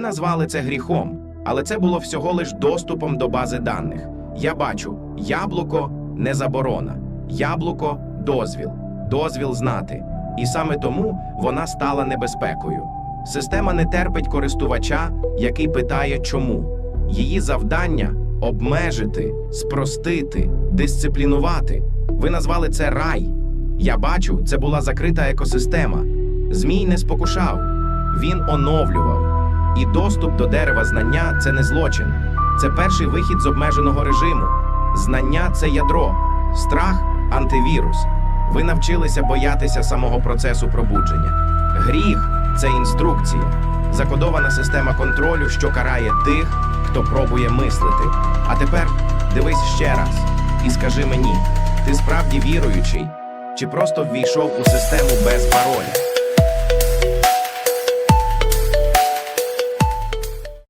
назвали це гріхом, але це було всього лиш доступом до бази даних. Я бачу, яблуко не заборона, яблуко дозвіл, дозвіл знати. І саме тому вона стала небезпекою. Система не терпить користувача, який питає чому. Її завдання обмежити, спростити, дисциплінувати. Ви назвали це рай. Я бачу, це була закрита екосистема. Змій не спокушав, він оновлював. І доступ до дерева знання це не злочин. Це перший вихід з обмеженого режиму. Знання це ядро, страх антивірус. Ви навчилися боятися самого процесу пробудження. Гріх це інструкція, закодована система контролю, що карає тих, хто пробує мислити. А тепер дивись ще раз і скажи мені, ти справді віруючий, чи просто ввійшов у систему без пароля?